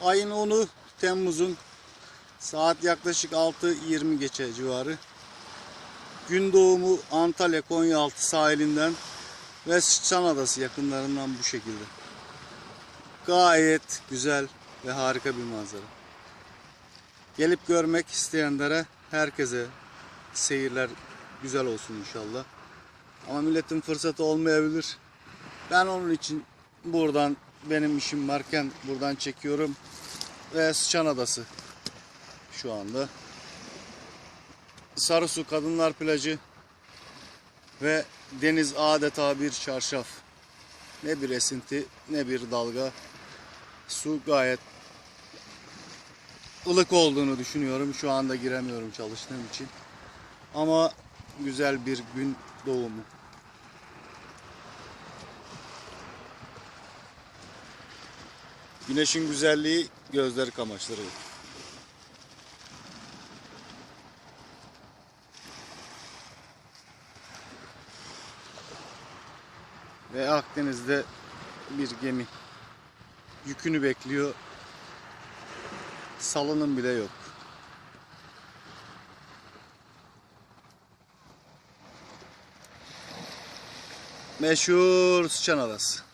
Ayın 10'u Temmuz'un saat yaklaşık 6.20 geçe civarı. Gün doğumu Antalya Konyaaltı sahilinden ve Sıçan Adası yakınlarından bu şekilde. Gayet güzel ve harika bir manzara. Gelip görmek isteyenlere herkese seyirler güzel olsun inşallah. Ama milletin fırsatı olmayabilir. Ben onun için buradan benim işim varken buradan çekiyorum. Ve Sıçan Adası şu anda. Sarısu Kadınlar Plajı ve deniz adeta bir çarşaf. Ne bir esinti ne bir dalga. Su gayet ılık olduğunu düşünüyorum. Şu anda giremiyorum çalıştığım için. Ama güzel bir gün doğumu. Güneşin güzelliği gözleri kamaştırıyor. Ve Akdeniz'de bir gemi yükünü bekliyor. Salının bile yok. Meşhur Sıçan Adası.